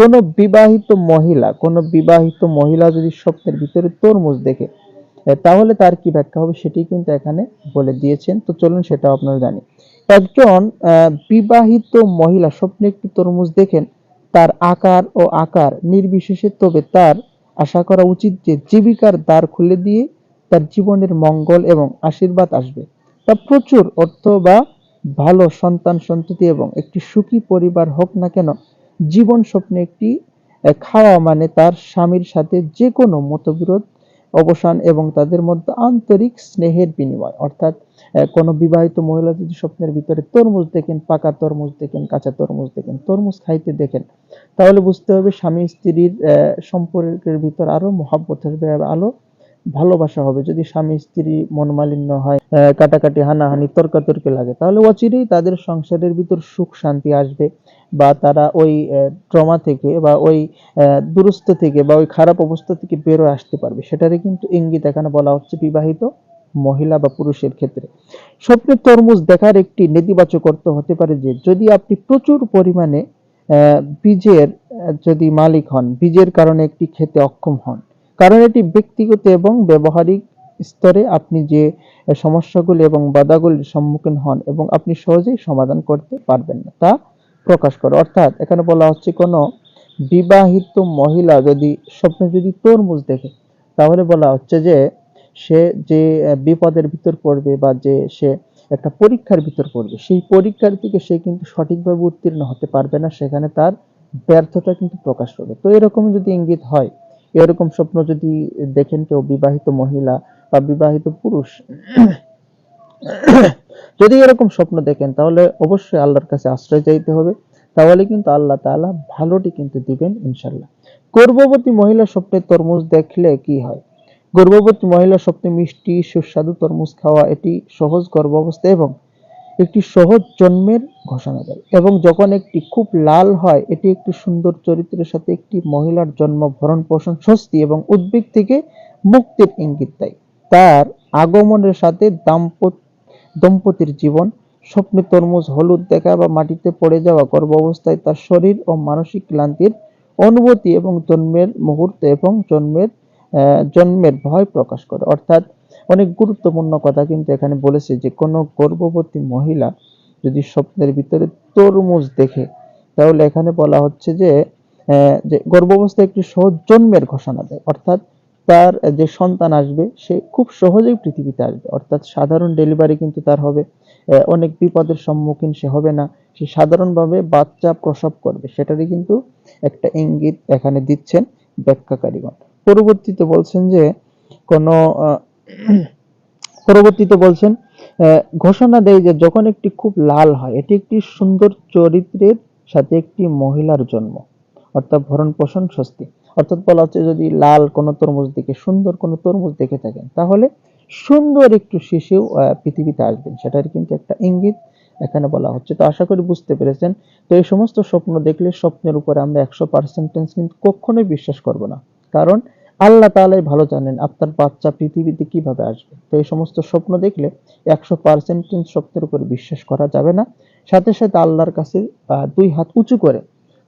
কোন বিবাহিত মহিলা, কোন বিবাহিত মহিলা যদি স্বপ্নের ভিতরে তরমুজ দেখে তাহলে তার কি ব্যাখ্যা হবে? সেটি কিন্তু এখানে বলে দিয়েছেন। তো চলুন সেটাও আপনারা জানি। একজন বিবাহিত মহিলা স্বপ্নে একটি তরমুজ দেখেন, তার আকার ও আকার নির্বিশেষে, তবে তার আশা করা উচিত যে জীবিকার দ্বার খুলে দিয়ে তার জীবনের মঙ্গল এবং আশীর্বাদ আসবে। তা প্রচুর অর্থ বা ভালো সন্তান সন্ততি এবং একটি সুখী পরিবার হোক না কেন জীবন স্বপ্নে একটি খাওয়া মানে তার স্বামীর সাথে যে কোনো মতবিরোধ, অবসান এবং তাদের মধ্যে আন্তরিক স্নেহের বিনিময়। অর্থাৎ কোনো বিবাহিত মহিলা যদি স্বপ্নের ভিতরে তরমুজ দেখেন, পাকা তরমুজ দেখেন, কাঁচা তরমুজ দেখেন, তরমুজ খাইতে দেখেন, তাহলে বুঝতে হবে স্বামী স্ত্রীর সম্পর্কের ভিতর আরও মহাব্বত আলো ভালোবাসা হবে। যদি স্বামী স্ত্রী মনমালিন্য হয় কাটাকাটি, হানাহানি, তর্কাতর্কি লাগে, তাহলে অচিরেই তাদের সংসারের ভিতর সুখ শান্তি আসবে। বা তারা ওই ট্রমা থেকে বা ওই আহ, দুরস্ত থেকে বা ওই খারাপ অবস্থা থেকে বেরোয় আসতে পারবে। সেটারই কিন্তু ইঙ্গিত এখানে বলা হচ্ছে বিবাহিত মহিলা বা পুরুষের ক্ষেত্রে। স্বপ্নে তরমুজ দেখার একটি নেতিবাচক অর্থ হতে পারে যে যদি আপনি প্রচুর পরিমাণে বীজের যদি মালিক হন বীজের কারণে একটি খেতে অক্ষম হন কারণ এটি ব্যক্তিগত এবং ব্যবহারিক স্তরে আপনি যে সমস্যাগুলি এবং বাধাগুলির সম্মুখীন হন এবং আপনি সহজেই সমাধান করতে পারবেন না তা প্রকাশ করে। অর্থাৎ এখানে বলা হচ্ছে কোনো বিবাহিত মহিলা যদি স্বপ্নে যদি তরমুজ দেখে, তাহলে বলা হচ্ছে যে সে যে বিপদের ভিতর পড়বে বা যে সে একটা পরীক্ষার ভিতর পড়বে, সেই পরীক্ষার থেকে সে কিন্তু সঠিকভাবে উত্তীর্ণ হতে পারবে না, সেখানে তার ব্যর্থতা কিন্তু প্রকাশ করবে। তো এরকম যদি ইঙ্গিত হয়, এরকম স্বপ্ন যদি দেখেন কেউ বিবাহিত মহিলা বা বিবাহিত পুরুষ যদি এরকম স্বপ্ন দেখেন, তাহলে অবশ্যই আল্লাহর কাছে আশ্রয় চাইতে হবে। তাহলে কিন্তু আল্লাহ তাআলা ভালোটি কিন্তু দিবেন ইনশাল্লাহ গর্ভবতী মহিলা স্বপ্নে তরমুজ দেখলে কি হয়? গর্ভবতী মহিলা স্বপ্নে মিষ্টি, সুস্বাদু তরমুজ খাওয়া এটি সহজ গর্ভাবস্থা এবং একটি সহজ জন্মের ঘোষণা দেয়। এবং যখন একটি খুব লাল হয়, এটি একটি সুন্দর চরিত্রের সাথে একটি মহিলার জন্ম ভরণ পোষণ স্বস্তি এবং উদ্বেগ থেকে মুক্তির ইঙ্গিত দেয়। তার আগমনের সাথে দাম্পত্য দম্পতির জীবন, স্বপ্নে তরমুজ হলুদ দেখা বা মাটিতে পড়ে যাওয়া গর্ভাবস্থায় তার শরীর ও মানসিক ক্লান্তির অনুভূতি এবং জন্মের মুহূর্ত এবং জন্মের জন্মের ভয় প্রকাশ করে। অর্থাৎ অনেক গুরুত্বপূর্ণ কথা কিন্তু এখানে বলেছে যে, কোনো গর্ভবতী মহিলা যদি স্বপ্নের ভিতরে তরমুজ দেখে, তাহলে এখানে বলা হচ্ছে যে যে গর্ভাবস্থায় একটি সহজ জন্মের ঘোষণা দেয়। অর্থাৎ তার যে সন্তান আসবে, সে খুব সহজেই পৃথিবীতে আসবে। অর্থাৎ সাধারণ ডেলিভারি কিন্তু তার হবে। অনেক বিপদের সম্মুখীন সে হবে না। সে সাধারণভাবে বাচ্চা প্রসব করবে। সেটারই কিন্তু একটা ইঙ্গিত এখানে দিচ্ছেন ব্যাখ্যাকারীগণ। পরবর্তীতে বলছেন যে, কোনো পরবর্তীতে বলছেন ঘোষণা দেয় যে যখন একটি খুব লাল হয়, এটি একটি সুন্দর চরিত্রের সাথে একটি মহিলার জন্ম, অর্থাৎ ভরণ পোষণ স্বস্তি। অর্থাৎ বলা হচ্ছে যদি লাল কোনো তরমুজ দেখে, সুন্দর কোনো তরমুজ দেখে থাকেন, তাহলে সুন্দর একটু শিশু পৃথিবীতে আসবেন। সেটার কিন্তু একটা ইঙ্গিত এখানে বলা হচ্ছে। তো আশা করি বুঝতে পেরেছেন। তো এই সমস্ত স্বপ্ন দেখলে স্বপ্নের উপরে আমরা একশো পার্সেন্টেজ কিন্তু কখনোই বিশ্বাস করব না। কারণ আল্লাহ তাআলাই ভালো জানেন আপনার বাচ্চা পৃথিবীতে কীভাবে আসবে। তো এই সমস্ত স্বপ্ন দেখলে একশো পার্সেন্টেজ স্বপ্নের উপরে বিশ্বাস করা যাবে না। সাথে সাথে আল্লাহর কাছে দুই হাত উঁচু করে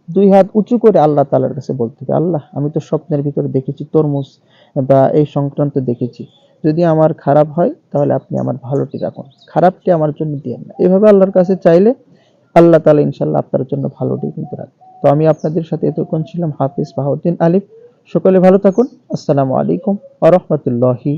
দুই হাত উঁচু করে আল্লাহ তাআলার কাছে বলতে হবে, আল্লাহ, আমি তো স্বপ্নের ভিতরে দেখেছি, তরমুজ বা এই সংক্রান্ত দেখেছি। যদি আমার খারাপ হয়, তাহলে আপনি আমার ভালোটি রাখুন। খারাপটি আমার জন্য দিয়েন না। এভাবে আল্লাহর কাছে চাইলে আল্লাহ তালা ইনশাল্লাহ আপনার জন্য ভালোটি কিন্তু রাখবেন তো আমি আপনাদের সাথে এতক্ষণ ছিলাম হাফিজ বাহাউদ্দিন আলিফ। সকলে ভালো থাকুন। আসসালামু আলাইকুম আ রহমতুল্লাহি